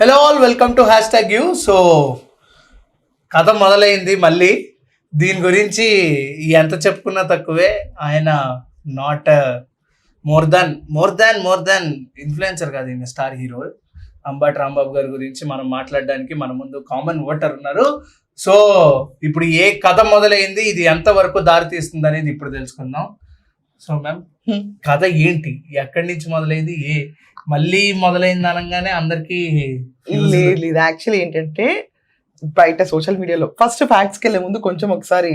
Hello all welcome to hashtag you so కథ మొదలైంది మళ్ళీ. దీని గురించి ఎంత చెప్పుకున్నా తక్కువే. ఆయన not more than more than more than influencer కాదు ఈయన స్టార్ హీరో అంబట్ రాంబాబు గారి గురించి మనం మాట్లాడడానికి మన ముందు కామన్ ఓటర్ ఉన్నారు. సో ఇప్పుడు ఏ కథ మొదలైంది ఇది ఎంతవరకు దారి తీస్తుంది అనేది ఇప్పుడు తెలుసుకుందాం. So ma'am. కథ ఏంటి? ఎక్కడి నుంచి మొదలైంది? ఏ? మళ్ళీ మొదలైంది అనగానే అందరికి లేదు లేదు. యాక్చువల్లీ ఏంటంటే బయట సోషల్ మీడియాలో ఫస్ట్ ఫ్యాక్ట్స్కి వెళ్ళే ముందు కొంచెం ఒకసారి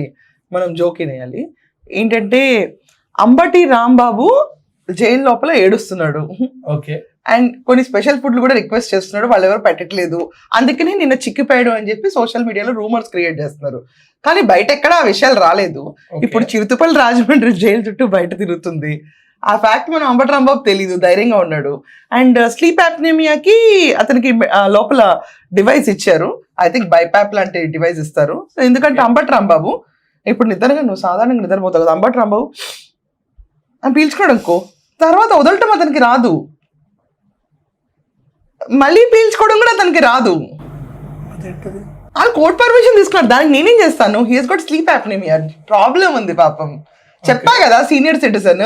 మనం జోక్ వేయాలి ఏంటంటే అంబటి రాంబాబు జైలు లోపల ఏడుస్తున్నాడు. ఓకే. అండ్ కొన్ని స్పెషల్ ఫుడ్లు కూడా రిక్వెస్ట్ చేస్తున్నాడు వాళ్ళు ఎవరు పెట్టట్లేదు. అందుకని నిన్న చిక్కిపోయాడు అని చెప్పి సోషల్ మీడియాలో రూమర్స్ క్రియేట్ చేస్తున్నారు. కానీ బయట ఎక్కడ ఆ విషయాలు రాలేదు. ఇప్పుడు చిరుతుపల్లి రాజమండ్రి జైలు చుట్టూ బయట తిరుగుతుంది. ఆ ఫ్యాక్ట్ మనం అంబటి రాంబాబు తెలీదు ధైర్యంగా ఉన్నాడు. అండ్ స్లీప్ యాప్నేమియాకి అతనికి ఆ, లోపల డివైస్ ఇచ్చారు. ఐ థింక్ బైపాప్ లాంటి డివైస్ ఇస్తారు. సో ఎందుకంటే అంబటి రాంబాబు ఇప్పుడు నిద్రగా నువ్వు సాధారణంగా నిద్రపోతావు కదా అంబటి రాంబాబు అని పీల్చుకోవడం తర్వాత వదలటం అతనికి రాదు. మళ్ళీ పీల్చుకోవడం కూడా అతనికి రాదు. వాళ్ళు కోర్ట్ పర్మిషన్ తీసుకున్నారు దానికి నేనేం చేస్తాను? He's got sleep apnoea problem ఉంది పాపం. చెప్పా కదా సీనియర్ సిటిజన్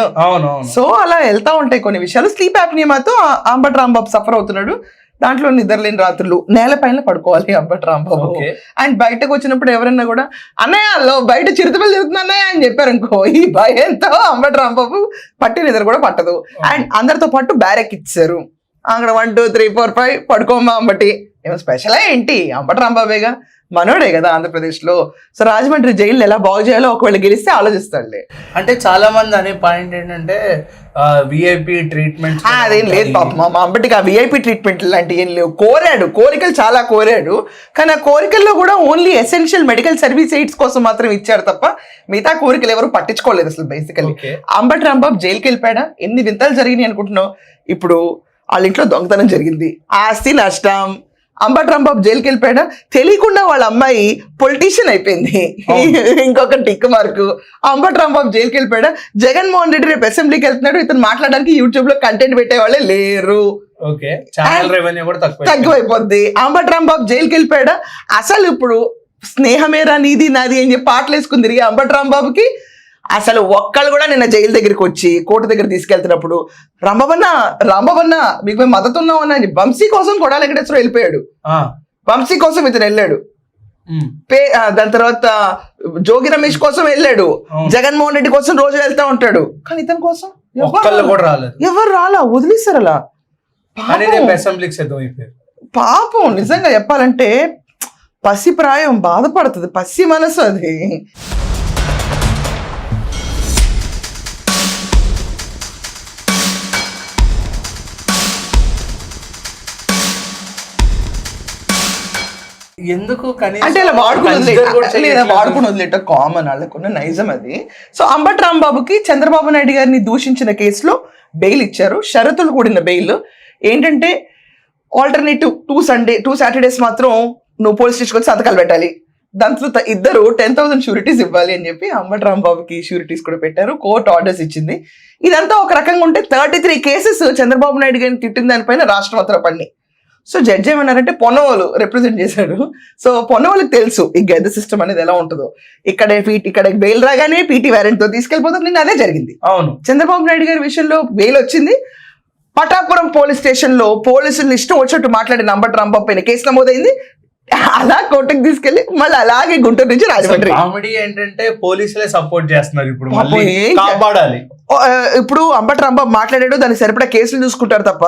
సో అలా వెళ్తా ఉంటాయి కొన్ని విషయాలు. స్లీప్ యాప్నియాతో అంబట్ రాంబాబు సఫర్ అవుతున్నాడు. దాంట్లో నిద్రలేని రాత్రులు. నేలపైన పడుకోవాలి అంబట్ రాంబాబు. అండ్ బయటకు వచ్చినప్పుడు ఎవరన్నా కూడా అన్నయ్య బయట చిరుతపల్లి అన్నయ్య అని చెప్పారు అనుకో ఈ భయంతో అంబట్ రాంబాబు పట్టి నిద్ర కూడా పట్టదు. అండ్ అందరితో పాటు బ్యారెక్ ఇచ్చారు అక్కడ one two three four five పడుకోమ్మా Ambati. ఏమో స్పెషలా ఏంటి? అంబటి రాంబాబేగా? మనోడే కదా ఆంధ్రప్రదేశ్లో. సో రాజమండ్రి జైలు ఎలా బాగు చేయాలో ఒకవేళ గెలిస్తే ఆలోచిస్తాడులే అంటే చాలా మంది అనే పాయింట్ ఏంటంటే విఐపి ట్రీట్మెంట్ అదేం లేదు పాపం. మా అంబటికి ఆ విఐపి ట్రీట్మెంట్ లాంటి ఏం లేవు. కోరాడు. కోరికలు చాలా కోరాడు. కానీ ఆ కోరికల్లో కూడా only essential medical service aids కోసం మాత్రం ఇచ్చారు తప్ప మిగతా కోరికలు ఎవరు పట్టించుకోలేదు అసలు బేసికలీ ఓకే అంబటి రాంబాబు జైలుకి వెళ్ళిపోయాడా ఎన్ని వింతలు జరిగినాయి అనుకుంటున్నావు? ఇప్పుడు వాళ్ళ ఇంట్లో దొంగతనం జరిగింది. ఆస్తి నష్టం. అంబటి రాంబాబు జైలుకి వెళ్ళిపోయాడా? తెలియకుండా వాళ్ళ అమ్మాయి పొలిటీషియన్ అయిపోయింది. ఇంకొక టిక్ మార్కు. అంబటి రాంబాబు జైలుకి వెళ్ళిపోయాడా? జగన్మోహన్ రెడ్డి రేపు అసెంబ్లీకి వెళ్తున్నాడు. ఇతను మాట్లాడడానికి యూట్యూబ్లో కంటెంట్ పెట్టే వాళ్ళే లేరు. ఓకే. ఛానల్ రెవెన్యూ కూడా తక్కువ తగ్గిపోయింది అంబటి రాంబాబు జైలుకి వెళ్ళిపోయాడా? అసలు ఇప్పుడు స్నేహమేరా నీది నాది అని చెప్పి పాటలు వేసుకుని తిరిగి అంబటి రాంబాబుకి అసలు ఒక్కళ్ళు కూడా నిన్న జైలు దగ్గరికి వచ్చి కోర్టు దగ్గర తీసుకెళ్తున్నప్పుడు రాంబాబన్న రాంబాబన్న మీకు మేము మద్దతు ఉన్నామన్నా అని వంశీ కోసం కొడాలి వెంకటేశ్వర వెళ్ళిపోయాడు. వంశీ కోసం ఇతను వెళ్ళాడు. పే దాని తర్వాత జోగి రమేష్ కోసం వెళ్ళాడు. జగన్మోహన్ రెడ్డి కోసం రోజు వెళ్తా ఉంటాడు. కానీ ఇతని కోసం ఎవరు ఒక్కళ్ళు రాలా. కూడా రాలేదు. ఎవరు రాలా? వదిలేస్తారు అలా. పాపం నిజంగా చెప్పాలంటే పసి ప్రాయం బాధపడుతుంది. పసి మనసు అది. ఎందుకు అంటే ఇలా వాడుకుని. వాడుకుని వదిలేట కామన్ వాళ్ళకున్న నైజం అది. సో అంబట్ రాంబాబుకి చంద్రబాబు నాయుడు గారిని దూషించిన కేసులో బెయిల్ ఇచ్చారు. షరతులు కూడిన బెయిల్ ఏంటంటే alternative two Sunday two Saturdays మాత్రం నువ్వు పోలీస్ స్టేషన్కి వచ్చి సంతకాలు పెట్టాలి. దాంట్లో త- ఇద్దరు టెన్ థౌసండ్ షూరిటీస్ ఇవ్వాలి అని చెప్పి అంబట్ రాంబాబుకి షూరిటీస్ కూడా పెట్టారు. కోర్టు ఆర్డర్స్ ఇచ్చింది. ఇదంతా ఒక రకంగా ఉంటే thirty three cases Chandrababu Naidu గారిని తిట్టిన దానిపైన రాష్ట్రం అంతా పడినాయి సో జడ్జి ఏమన్నారంటే పొన్నవాళ్ళు రిప్రజెంట్ చేశాడు. సో పొన్నవాళ్ళకి తెలుసు ఈ గెద సిస్టమ్ అనేది ఎలా ఉంటుందో. ఇక్కడ పీటీ ఇక్కడ బెయిల్ రాగానే పీటీ వారెంట్తో తీసుకెళ్ళిపోతారు. నిన్న అదే జరిగింది. అవును. చంద్రబాబు నాయుడు గారి విషయంలో బెయిల్ వచ్చింది. పటాపురం పోలీస్ స్టేషన్లో పోలీసులు ఇష్టం వచ్చినట్టు మాట్లాడిన అంబటి రాంబాబు పైన కేసు నమోదైంది. అలా కోర్టుకు తీసుకెళ్ళి మళ్ళీ అలాగే గుంటూరు నుంచి రాజమండ్రి. కామెడీ ఏంటంటే పోలీసులే సపోర్ట్ చేస్తున్నారు ఇప్పుడు. కాపాడాలి. ఇప్పుడు అంబటి రాంబాబు మాట్లాడాడు దానికి సరిపడా కేసులు చూసుకుంటారు తప్ప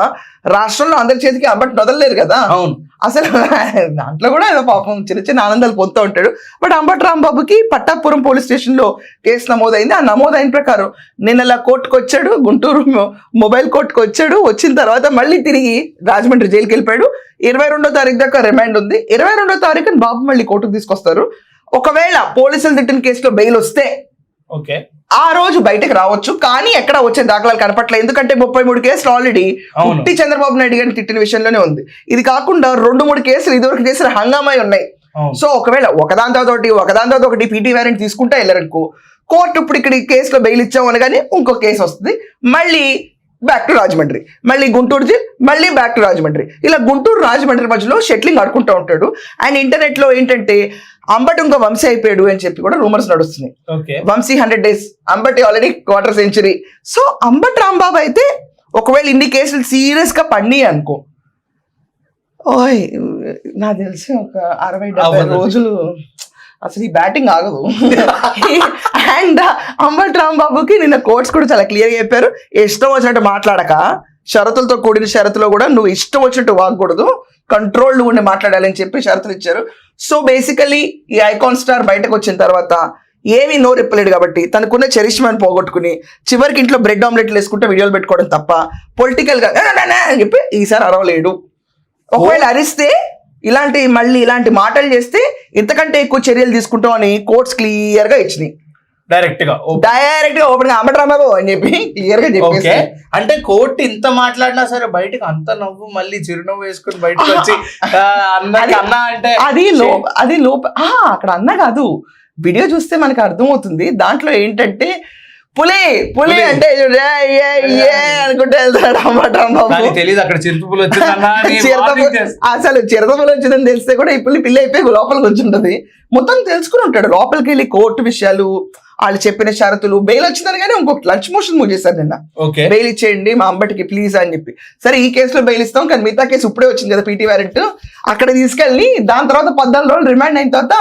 రాష్ట్రంలో అందరి చేతికి అంబటి వదలలేరు కదా. అవును. అసలు దాంట్లో కూడా ఏదో పాపం చిన్న చిన్న ఆనందాలు పొందుతూ ఉంటాడు. బట్ అంబటి రాంబాబుకి పట్టాపురం పోలీస్ స్టేషన్లో కేసు నమోదైంది. ఆ నమోదైన ప్రకారం నిన్న ఇలా కోర్టుకు వచ్చాడు గుంటూరు మొబైల్ కోర్టుకు వచ్చాడు వచ్చిన తర్వాత మళ్ళీ తిరిగి రాజమండ్రి జైలుకి వెళ్ళిపోయాడు. ఇరవై రెండో తారీఖు దాకా రిమైండ్ ఉంది. ఇరవై రెండో తారీఖున బాబు మళ్ళీ కోర్టుకు తీసుకొస్తారు. ఒకవేళ పోలీసులు తిట్టిన కేసులో బెయిల్ వస్తే ఓకే ఆ రోజు బయటకు రావచ్చు కానీ ఎక్కడ వచ్చే దాఖలాలు కనపట్లేదు ఎందుకంటే ముప్పై మూడు కేసులు ఆల్రెడీ. పుట్టి చంద్రబాబు నాయుడు గారిని తిట్టిన విషయంలోనే ఉంది. ఇది కాకుండా రెండు మూడు కేసులు ఇదివరకు చేసిన హంగామా ఉన్నాయి. సో ఒకవేళ ఒకదాంతో ఒకటి ఒకదాంతో ఒకటి పీటీ వారెంట్ తీసుకుంటే వెళ్ళరనుకో కోర్టు ఇప్పుడు ఇక్కడ ఈ కేసులో బెయిల్ ఇచ్చాం అనగానే ఇంకో కేసు వస్తుంది. మళ్ళీ బ్యాక్ టు రాజమండ్రి మళ్ళీ గుంటూరు జిల్ మళ్ళీ బ్యాక్ టు రాజమండ్రి ఇలా గుంటూరు రాజమండ్రి మధ్యలో షెట్లింగ్ ఆడుకుంటూ ఉంటాడు. అండ్ ఇంటర్నెట్లో ఏంటంటే అంబటి ఇంకో వంశీ అయిపోయాడు అని చెప్పి కూడా రూమర్స్ నడుస్తున్నాయి. Vamsi hundred days Ambati already quarter century so Ambati Rambabu అయితే ఒకవేళ ఇన్ని కేసులు సీరియస్గా పడినాయి అనుకో ఓయ్ నాకు తెలిసి ఒక అరవై డెబ్బై. రోజులు అసలు ఈ బ్యాటింగ్ ఆగదు. అండ్ అంబటి రాంబాబుకి నిన్న కోర్ట్స్ కూడా చాలా క్లియర్గా చెప్పారు. ఇష్టం వచ్చినట్టు మాట్లాడక షరతులతో కూడిన షరతులో కూడా నువ్వు ఇష్టం వచ్చినట్టు వాగకూడదు. కంట్రోల్ ఉండి మాట్లాడాలని చెప్పి షరతులు ఇచ్చారు. సో బేసికలీ ఈ ఐకాన్ స్టార్ బయటకు వచ్చిన తర్వాత ఏమీ నో చెప్పలేడు కాబట్టి తనకున్న చరిష్మాని పోగొట్టుకుని చివరికి ఇంట్లో బ్రెడ్ ఆమ్లెట్లు వేసుకుంటే వీడియోలు పెట్టుకోవడం తప్ప పొలిటికల్గా "నా, నా, నా" అని చెప్పి ఈసారి అరవలేడు. ఒకవేళ అరిస్తే ఇలాంటి మళ్ళీ ఇలాంటి మాటలు చేస్తే ఇంతకంటే ఎక్కువ చర్యలు తీసుకుంటాం అని కోర్ట్స్ క్లియర్గా ఇచ్చినాయి. డైరెక్ట్గా. డైరెక్ట్గా ఓపెన్గా. అమ్మటరాంబాబు అని చెప్పి క్లియర్గా చెప్పేసి. అంటే కోర్టు ఇంత మాట్లాడినా సరే బయటకు అంత నవ్వు మళ్ళీ చిరునవ్వు వేసుకుని బయటకు వచ్చి అన్న అంటే అది లో అది లోప అక్కడ అన్న కాదు. వీడియో చూస్తే మనకి అర్థమవుతుంది. దాంట్లో ఏంటంటే పులి పులి పులి. అంటే అనుకుంటే వెళ్తాడు నాకు తెలియదు అక్కడ చిరుతుపులు. అసలు చిరతపులు వచ్చిందని తెలిస్తే కూడా ఈ పుల్లి పిల్ల అయిపోయి లోపలికి వచ్చింటది. మొత్తం తెలుసుకుని ఉంటాడు. లోపలికి వెళ్ళి కోర్టు విషయాలు వాళ్ళు చెప్పిన షరతులు. బెయిల్ వచ్చిందని కానీ ఇంకొక లంచ్ మోషన్ మూవ్ చేశారు నిన్న. ఓకే. బెయిల్ ఇచ్చేయండి మా అంబటికి ప్లీజ్ అని చెప్పి. సరే ఈ కేసులో బెయిల్ ఇస్తాం కానీ మిగతా కేసు ఇప్పుడే వచ్చింది కదా పీటీ వారెంట్. అక్కడ తీసుకెళ్ళి దాని తర్వాత పద్నాలుగు రోజులు రిమాండ్ అయిన తర్వాత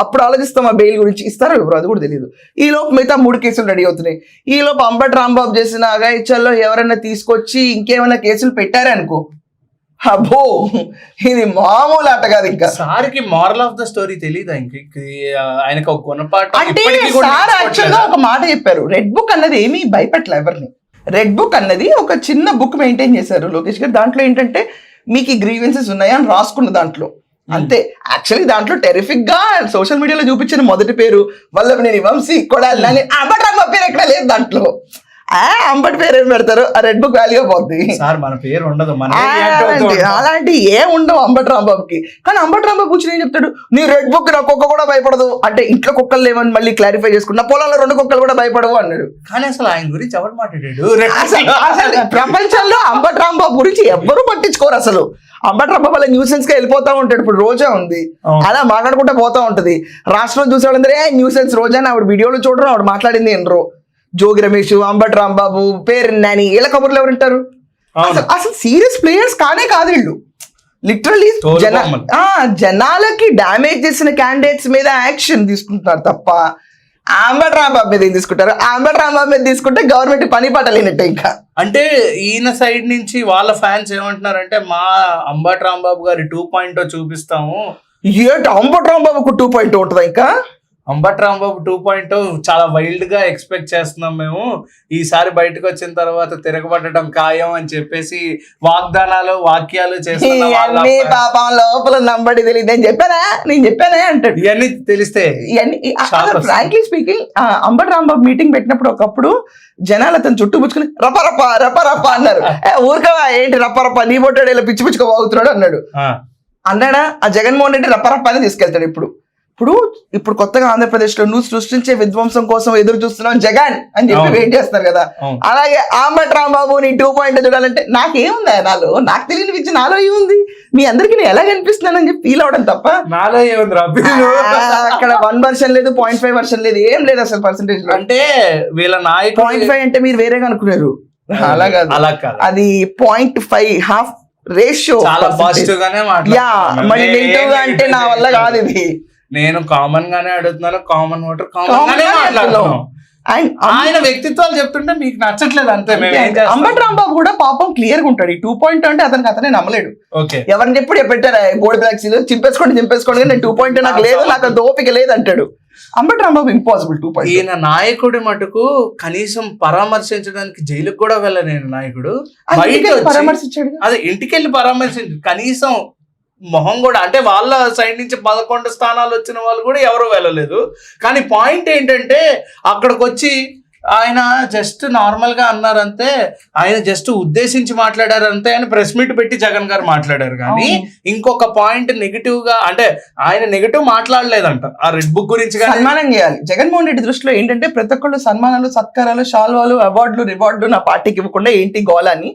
అప్పుడు ఆలోచిస్తాం ఆ బెయిల్ గురించి. ఇస్తారో ఎవరు అది కూడా తెలియదు ఈ లోపు మిగతా మూడు కేసులు రెడీ అవుతున్నాయి. ఈ లోపు అంబటి రాంబాబు చేసిన అగాయిచ్చల్లో ఎవరైనా తీసుకొచ్చి ఇంకేమైనా కేసులు పెట్టారే అనుకో? అబ్బో ఇది మామూలు ఆట కాదు ఇంకా. సార్కి మారల్ ఆఫ్ ద స్టోరీ తెలియదా ఇంక? ఆయనకు ఒక గుణపాఠం అంటే సార్ యాక్చువల్గా నేర్చుకోవట్లేదా? ఒక మాట చెప్పారు. రెడ్ బుక్ అన్నది ఏమీ భయపెట్టలే ఎవరిని. రెడ్ బుక్ అన్నది ఒక చిన్న బుక్ మెయింటైన్ చేశారు లోకేష్ గారు. దాంట్లో ఏంటంటే మీకు ఈ గ్రీవెన్సెస్ ఉన్నాయా? అని రాసుకున్న దాంట్లో. అంతే. యాక్చువల్లీ దాంట్లో టెరిఫిక్గా సోషల్ మీడియాలో చూపించిన మొదటి పేరు వల్లభ నేను వంశీ కొడాలి అని అంబటి రాంబ పేరు ఎక్కడ లేదు దాంట్లో. అంబటి పేరు ఏం పెడతారు? ఆ రెడ్ బుక్ వాల్యూ పోద్ది. సార్ మన పేరు ఉండదు మన అలాంటి అలాంటి ఏ ఉండవు అంబటి రాంబాబుకి. కానీ అంబటి రాంబాబు కూర్చొని ఏం చెప్తాడు? నీ రెడ్ బుక్ నా కుక్క కూడా భయపడదు. అంటే ఇంట్లో కుక్కలు లేవని మళ్ళీ క్లారిఫై చేసుకున్నా పొలంలో రెండు కుక్కలు కూడా భయపడవు అన్నాడు. కానీ అసలు ఆయన గురించి ఎవరు మాట్లాడాడు? ప్రపంచంలో అంబటి రాంబాబు గురించి ఎవ్వరూ పట్టించుకోరు అసలు. అంబటి రాంబాబు అలా న్యూసెన్స్గా వెళ్ళిపోతా ఉంటాడు. ఇప్పుడు రోజా ఉంది. అలా మాట్లాడుకుంటూ పోతా ఉంటది. రాష్ట్రం చూసే వాళ్ళందరూ న్యూసెన్స్ రోజా ఆవిడ వీడియోలు చూడరు ఆవిడ మాట్లాడింది ఎనరు జోగి రమేష్ అంబటి రాంబాబు పేరు నాని వీళ్ళ కబుర్లు ఎవరు ఉంటారు. అసలు సీరియస్ ప్లేయర్స్ కానే కాదు వీళ్ళు. లిటరలీ జన జనాలకి డామేజ్ చేసిన క్యాండిడేట్స్ మీద యాక్షన్ తీసుకుంటున్నారు తప్ప ఆంబట్ రాంబాబు మీద ఏం తీసుకుంటారు? ఆంబట్ రాంబాబు మీద తీసుకుంటే గవర్నమెంట్ పని పట్టలేనట్టే ఇంకా. అంటే ఈయన సైడ్ నుంచి వాళ్ళ ఫ్యాన్స్ ఏమంటున్నారంటే మా అంబట్ రాంబాబు గారి టూ పాయింట్ చూపిస్తాము. ఏంటి అంబట్ రాంబాబుకు టూ పాయింట్ ఉంటుందా ఇంకా? అంబట్ రాంబాబు టూ పాయింట్ చాలా వైల్డ్గా ఎక్స్పెక్ట్ చేస్తున్నాం మేము. ఈసారి బయటకు వచ్చిన తర్వాత తిరగబడటం ఖాయం అని చెప్పేసి వాగ్దానాలు వాక్యాలు చేస్తున్న పాపం లోపల నంబడి తెలియదు అని చెప్పానా? నేను చెప్పానే అంటాడు. ఇవన్నీ తెలిస్తే. Frankly speaking Ambati Rambabu meeting పెట్టినప్పుడు ఒకప్పుడు జనాలు అతను చుట్టూ పుచ్చుకుని రప రప రప రప అన్నారు. ఏ, ఊరుకోవా ఏంటి రప రప నీ బొట్టాడు ఇలా పిచ్చి పిచ్చుకో వాగుతున్నాడు అన్నాడు. అన్నాడా ఆ జగన్మోహన్ రెడ్డి రప రప అని తీసుకెళ్తాడు ఇప్పుడు. ఇప్పుడు ఇప్పుడు కొత్తగా ఆంధ్రప్రదేశ్లో నువ్వు సృష్టించే విధ్వంసం కోసం ఎదురు చూస్తున్నావు జగన్ అని చెప్పి. వెయిట్ చేస్తారు కదా. అలాగే ఆంబట్ రాంబాబు నీ టూ పాయింట్ చూడాలంటే నాకేముంది నాలో? నాకు తెలియని విద్య నాలో ఏముంది? మీ అందరికి నేను ఎలా కనిపిస్తున్నానని చెప్పి ఫీల్ అవడం తప్ప. నాలో ఏముంది అక్కడ వన్ వర్షన్ లేదు పాయింట్ ఫైవ్ వర్షన్ లేదు ఏం లేదు అసలు పర్సంటేజ్లో. అంటే వీళ్ళ నాయకుడు పాయింట్ ఫైవ్ అంటే మీరు వేరేగా అనుకున్నారు. అలా కాదు. అలా కాదు. అది పాయింట్ ఫైవ్ హాఫ్ రేషియో చాలా పాజిటివ్ గానే యా. మరి నెగిటివ్గా అంటే నా వల్ల కాదు ఇది. నేను కామన్ గానే అడుగుతున్నాను కామన్ ఓటర్ కామన్ గానే ఆయన వ్యక్తిత్వాలు చెప్తుంటే మీకు నచ్చట్లేదు అంతే? అంబట్ రాంబాబు కూడా పాపం క్లియర్గా ఉంటాడు. ఈ టూ పాయింట్ అంటే అతనికి అతనే నమ్మలేడు. ఎవరిని ఎప్పుడు పెట్టారా గోల్డ్ బ్లాక్స్ చింపేసుకోండి చింపేసుకోండి నేను టూ పాయింట్ నాకు లేదు నాకు అంత ఓపిక లేదు అంటాడు. Ambati Rambabu impossible to point ఈయన నాయకుడి మటుకు కనీసం పరామర్శించడానికి జైలుకు కూడా వెళ్ళలేని నాయకుడు. పరామర్శించాడు అదే ఇంటికెళ్ళి పరామర్శించి కనీసం మొహం కూడా అంటే వాళ్ళ సైడ్ నుంచి పదకొండు స్థానాలు వచ్చిన వాళ్ళు కూడా ఎవరు వెళ్ళలేదు. కానీ పాయింట్ ఏంటంటే అక్కడికి వచ్చి ఆయన జస్ట్ నార్మల్గా అన్నారంతే ఆయన జస్ట్ ఉద్దేశించి మాట్లాడారంతే అని ప్రెస్ మీట్ పెట్టి జగన్ గారు మాట్లాడారు. కానీ ఇంకొక పాయింట్ నెగిటివ్గా అంటే ఆయన నెగిటివ్ మాట్లాడలేదంట. ఆ రెడ్ బుక్ గురించి సన్మానం చేయాలి. జగన్మోహన్ రెడ్డి దృష్టిలో ఏంటంటే ప్రతి ఒక్కళ్ళు సన్మానాలు సత్కారాలు షాల్వాలు అవార్డులు రివార్డులు నా పార్టీకి ఇవ్వకుండా ఏంటి గోల్ అని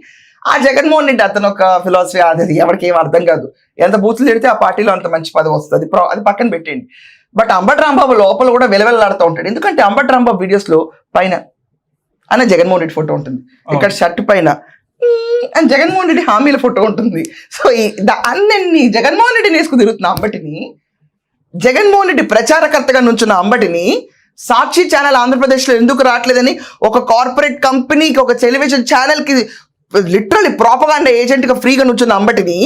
ఆ జగన్మోహన్ రెడ్డి అతను ఒక ఫిలాసఫీ అది ఎవరికి ఏం అర్థం కాదు. ఎంత బూతులు తిడితే ఆ పార్టీలో అంత మంచి పదవి వస్తుంది. అది పక్కన పెట్టండి బట్ అంబటి రాంబాబు లోపల కూడా వెలవెల్లాడుతూ ఉంటాడు. ఎందుకంటే అంబటి రాంబాబు వీడియోస్లో పైన అన్న జగన్మోహన్ రెడ్డి ఫోటో ఉంటుంది. ఇక్కడ షర్ట్ పైన అని జగన్మోహన్ రెడ్డి హామీల ఫోటో ఉంటుంది. సో ఈ అన్నీ జగన్మోహన్ రెడ్డిని వేసుకు తిరుగుతున్న అంబటిని జగన్మోహన్ రెడ్డి ప్రచారకర్తగా నుంచున్న అంబటిని సాక్షి ఛానల్ ఆంధ్రప్రదేశ్లో ఎందుకు రావట్లేదని ఒక కార్పొరేట్ కంపెనీకి ఒక టెలివిజన్ ఛానల్కి లిటరలీ ప్రాపగాండా ఏజెంట్గా ఫ్రీగా నుంచున్న అంబటిని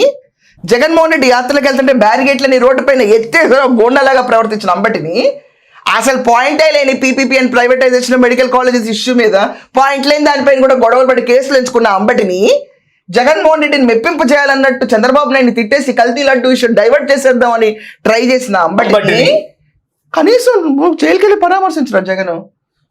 జగన్మోహన్ రెడ్డి యాత్రలకు వెళ్తుంటే బ్యారిగేట్లని రోడ్డు పైన ఎత్తే గోండలాగా ప్రవర్తించిన అంబటిని. అసలు పాయింటే లేని PPP and privatisation medical colleges issue మీద పాయింట్ లేని దానిపైన కూడా గొడవలు పడి కేసులు ఎంచుకున్న అంబటిని జగన్మోహన్ రెడ్డిని మెప్పింపు చేయాలన్నట్టు చంద్రబాబు నాయుడిని తిట్టేసి కల్తీ లడ్డు ఇష్యూ డైవర్ట్ చేసేద్దామని ట్రై చేసిన అంబటిని? కనీసం నువ్వు జైలుకి వెళ్ళి పరామర్శించరా జగన్.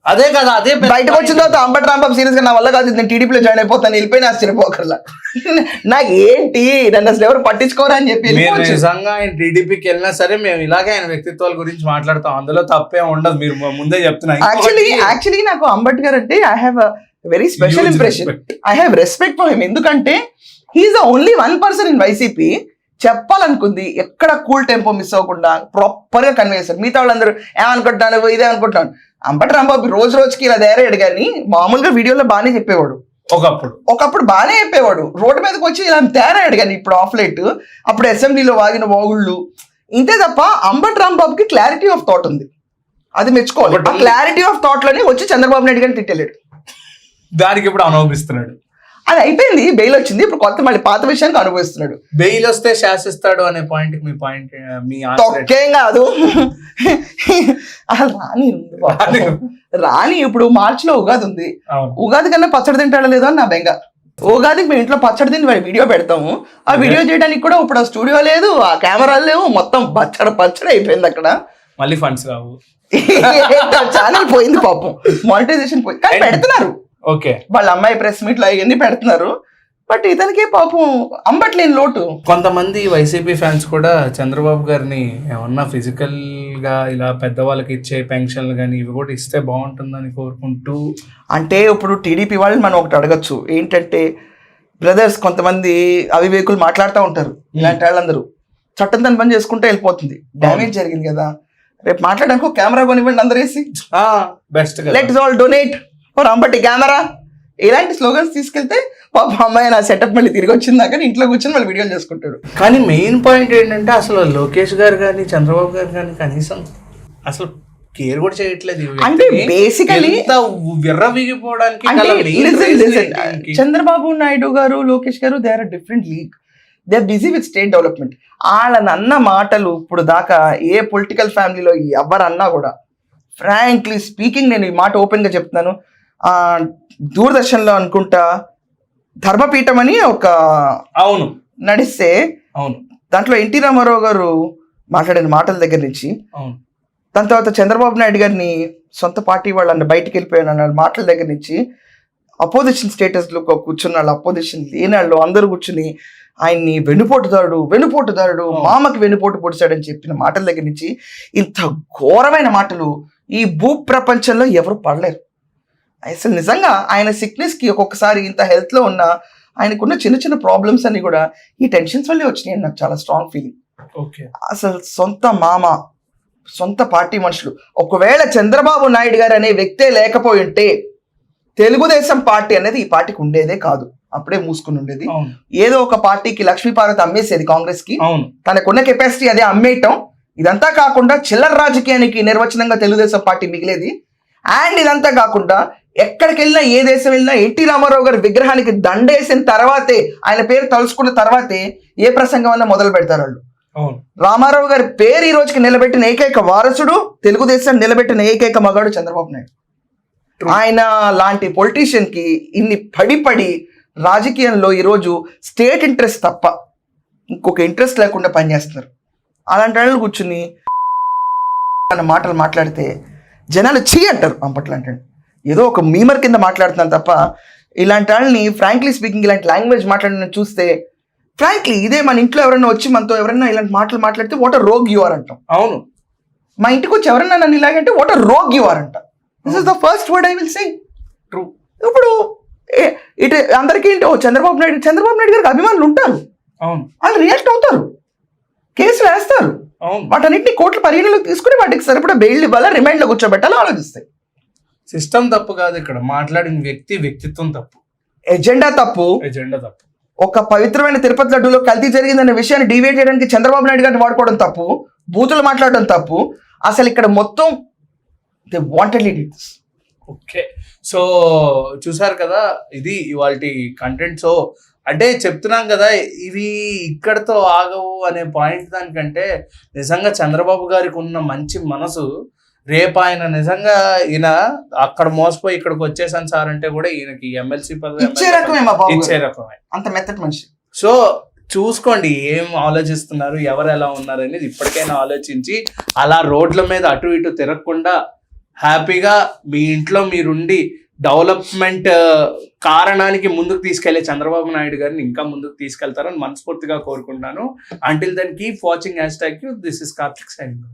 అదే కదా అదే బయటకు వచ్చిన తర్వాత అంబటి రాంబాబు సీరియస్గా నా వల్ల కాదు. నేను టీడీపీలో జాయిన్ అయిపోతాను వెళ్ళిపోయిన ఆశ్చర్యపోకర్లా నాకు ఏంటి నన్ను అసలు ఎవరు పట్టించుకోరా అని చెప్పి. నిజంగా ఆయన టీడీపీకి వెళ్ళినా సరే మేము ఇలాగే ఆయన వ్యక్తిత్వాల గురించి మాట్లాడతాం. అందులో తప్పే ఉండదు. మీరు ముందే చెప్తున్నా. యాక్చువల్లీ యాక్చువల్లీ నాకు అంబేద్కర్ అంటే I have very special impression. I have respect for him ఎందుకంటే he's the only one person in YCP చెప్పాలనుకుంది. ఎక్కడ కూల్ టెంపో మిస్ అవ్వకుండా ప్రాపర్గా కన్వే చేస్తారు మిగతా వాళ్ళందరూ ఏమనుకుంటున్నాను ఇదే అనుకుంటున్నాను అంబటి రాంబాబు రోజు రోజుకి ఇలా తయారయ్యాడు కానీ మామూలుగా వీడియోలో బాగానే చెప్పేవాడు. ఒకప్పుడు. ఒకప్పుడు బాగానే చెప్పేవాడు. రోడ్డు మీదకి వచ్చి ఇలా తయారయ్యాడు కానీ ఇప్పుడు ఆఫ్ లైట్ అప్పుడు అసెంబ్లీలో వాగిన వాగుళ్ళు. ఇంతే తప్ప అంబటి రాంబాబుకి క్లారిటీ ఆఫ్ థాట్ ఉంది. అది మెచ్చుకోవాలి. క్లారిటీ ఆఫ్ థాట్లోనే వచ్చి చంద్రబాబు నాయుడు గారిని తిట్టలేడు. దానికి ఇప్పుడు అనుభవిస్తున్నాడు. అది అయిపోయింది. బెయిల్ వచ్చింది. ఇప్పుడు కొత్త మళ్ళీ పాత విషయానికి అనుభవిస్తున్నాడు బెయిల్ వస్తే శాసిస్తాడు అనే పాయింట్ మీ పాయింట్ మీ? తొక్కేం కాదు. రాని. రాని. ఇప్పుడు మార్చ్లో ఉగాది ఉంది. ఉగాది కన్నా పచ్చడి తింటాడో లేదో అని నా బెంగ. ఉగాదికి మేము ఇంట్లో పచ్చడి తిని వాడి వీడియో పెడతాము. ఆ. వీడియో చేయడానికి కూడా ఇప్పుడు ఆ స్టూడియో లేదు ఆ కెమెరాలు లేవు. మొత్తం పచ్చడి పచ్చడి అయిపోయింది అక్కడ. మళ్ళీ ఫండ్స్ రావు. ఛానల్ పోయింది పాపం. మానిటైజేషన్ పోయింది కానీ పెడుతున్నారు. ఓకే. వాళ్ళ అమ్మాయి ప్రెస్ మీట్లు అవన్నీ పెడుతున్నారు. బట్ ఇతనికి పాపం అంబట్లేని లోటు. కొంతమంది వైసీపీ ఫ్యాన్స్ కూడా చంద్రబాబు గారిని ఏమన్నా ఫిజికల్గా ఇలా పెద్దవాళ్ళకి ఇచ్చే పెన్షన్లు కానీ ఇవి కూడా ఇస్తే బాగుంటుందని కోరుకుంటూ అంటే ఇప్పుడు టీడీపీ వాళ్ళని మనం ఒకటి అడగచ్చు. ఏంటంటే బ్రదర్స్ కొంతమంది అవివేకులు మాట్లాడుతూ ఉంటారు. ఇలాంటి వాళ్ళందరూ. చట్టం తన పని చేసుకుంటే వెళ్ళిపోతుంది. డ్యామేజ్ జరిగింది కదా. రేపు మాట్లాడడానికి కెమెరా కొనివ్వండి అందరూ వేసి best let all donate for Ambati camera ఇలాంటి స్లోగన్స్ తీసుకెళ్తే పాప అమ్మాయి నా సెటప్ మళ్ళీ తిరిగి వచ్చిందాక ఇంట్లో కూర్చొని మళ్ళీ వీడియోలు చేసుకుంటాడు. కానీ మెయిన్ పాయింట్ ఏంటంటే అసలు లోకేష్ గారు కానీ చంద్రబాబు గారు కానీ కనీసం అసలు కేర్ కూడా చేయట్లేదు అంటే విర్రవీగిపోవడానికి దీనికి? చంద్రబాబు నాయుడు గారు లోకేష్ గారు they are different league they are busy with state development వాళ్ళని అన్న మాటలు ఇప్పుడు దాకా ఏ పొలిటికల్ ఫ్యామిలీలో ఎవరన్నా కూడా ఫ్రాంక్లీ స్పీకింగ్ నేను ఈ మాట ఓపెన్గా చెప్తున్నాను. దూరదర్శన్లో అనుకుంటా ధర్మపీఠం అని ఒక అవును. నడిస్తే అవును. దాంట్లో ఎన్టీ రామారావు గారు మాట్లాడిన మాటల దగ్గర నుంచి అవును. దాని తర్వాత చంద్రబాబు నాయుడు గారిని సొంత పార్టీ వాళ్ళని బయటికి వెళ్ళిపోయాను అన్న మాటల దగ్గర నుంచి అపోజిషన్ స్టేటస్లో కూర్చున్న వాళ్ళు అపోజిషన్ లేని వాళ్ళు అందరూ కూర్చుని ఆయన్ని వెనుపోటుదారుడు వెనుపోటుదారుడు. మామకి వెనుపోటు పొడిచాడని చెప్పిన మాటల దగ్గర నుంచి ఇంత ఘోరమైన మాటలు ఈ భూ ప్రపంచంలో ఎవరు పడలేరు. అసలు నిజంగా ఆయన sickness కి ఒక్కొక్కసారి ఇంత health లో ఉన్న ఆయనకున్న చిన్న చిన్న ప్రాబ్లమ్స్ అన్ని కూడా ఈ టెన్షన్స్ వల్లే వచ్చినాయి అని నాకు చాలా స్ట్రాంగ్ ఫీలింగ్ ఓకే. అసలు సొంత మామ సొంత పార్టీ మనుషులు. ఒకవేళ చంద్రబాబు నాయుడు గారు అనే వ్యక్తే లేకపోయి ఉంటే తెలుగుదేశం పార్టీ అనేది ఈ పార్టీకి ఉండేదే కాదు. అప్పుడే మూసుకుని ఉండేది. ఏదో ఒక పార్టీకి లక్ష్మీపార్వతి అమ్మేసేది కాంగ్రెస్కి తనకున్న కెపాసిటీ అదే అమ్మేయటం. ఇదంతా కాకుండా చిల్లర రాజకీయానికి నిర్వచనంగా తెలుగుదేశం పార్టీ మిగిలేది. అండ్ ఇదంతా కాకుండా ఎక్కడికి వెళ్ళినా ఏ దేశం వెళ్ళినా ఎన్టీ రామారావు గారి విగ్రహానికి దండేసిన తర్వాతే ఆయన పేరు తలుచుకున్న తర్వాతే ఏ ప్రసంగం అన్నా మొదలు పెడతారు వాళ్ళు. రామారావు గారి పేరు ఈ రోజుకి నిలబెట్టిన ఏకైక వారసుడు తెలుగుదేశం నిలబెట్టిన ఏకైక మగాడు చంద్రబాబు నాయుడు. ఆయన లాంటి పొలిటీషియన్కి ఇన్ని పడి పడి రాజకీయంలో ఈరోజు స్టేట్ ఇంట్రెస్ట్ తప్ప ఇంకొక ఇంట్రెస్ట్ లేకుండా పనిచేస్తున్నారు. అలాంటి వాళ్ళు కూర్చుని మాటలు మాట్లాడితే జనాలు చీ అంటారు అంపట్లు అంటే ఏదో ఒక మీమర్ కింద మాట్లాడుతున్నాను తప్ప ఇలాంటి వాళ్ళని ఫ్రాంక్లీ స్పీకింగ్ ఇలాంటి లాంగ్వేజ్ మాట్లాడిన చూస్తే ఫ్రాంక్లీ ఇదే మన ఇంట్లో ఎవరైనా వచ్చి మనతో ఎవరైనా ఇలాంటి మాటలు మాట్లాడితే వాట్ రోగ్ యు ఆర్ అంటాం. అవును. మా ఇంటికి వచ్చి ఎవరైనా నన్ను ఇలాగంటే వాట్ రోగ్ యు ఆర్ అంట. This is the first word I will say true ఇప్పుడు ఇటు అందరికీ ఏంటి? చంద్రబాబు నాయుడు చంద్రబాబు నాయుడు గారికి అభిమానులు ఉంటారు. అవును. వాళ్ళు రియాక్ట్ అవుతారు. కేసులు వేస్తారు. వాటన్నిటిని కోర్టుల పరిగణలోకి తీసుకుని వాటికి సరిపడా బెయిల్ ఇవ్వాలా రిమైండ్లో కూర్చోబెట్టాలో ఆలోచిస్తాయి సిస్టమ్ తప్పు కాదు ఇక్కడ. మాట్లాడిన వ్యక్తి వ్యక్తిత్వం తప్పు. ఎజెండా తప్పు? ఎజెండా తప్పు. ఒక పవిత్రమైన తిరుపతి లడ్డూలో కల్తీ జరిగిందనే విషయాన్ని డివేట్ చేయడానికి చంద్రబాబు నాయుడు గారిని వాడుకోవడం తప్పు బూతులు మాట్లాడడం తప్పు. అసలు ఇక్కడ మొత్తం they wantedly this okay. So చూసారు కదా ఇది ఇవాళ కంటెంట్ సో అంటే చెప్తున్నాం కదా ఇవి ఇక్కడతో ఆగవు అనే పాయింట్ దానికంటే నిజంగా చంద్రబాబు గారికి ఉన్న మంచి మనసు రేపు ఆయన నిజంగా ఈయన అక్కడ మోసపోయి ఇక్కడికి వచ్చేసాను సార్ అంటే కూడా ఈయనకి ఎమ్మెల్సీ పదవి ఇచ్చే రకమే ఇచ్చే. రకమే. అంత మెత్తటి మనిషి. సో చూసుకోండి ఏం ఆలోచిస్తున్నారు ఎవరు ఎలా ఉన్నారు అనేది ఇప్పటికైనా ఆలోచించి అలా రోడ్ల మీద అటు ఇటు తిరగకుండా హ్యాపీగా మీ ఇంట్లో మీరుండి డెవలప్మెంట్ కారణానికి ముందుకు తీసుకెళ్ళే చంద్రబాబు నాయుడు గారిని ఇంకా ముందుకు తీసుకెళ్తారని మనస్ఫూర్తిగా కోరుకుంటున్నాను. Until then keep watching hashtag this is Karthik signing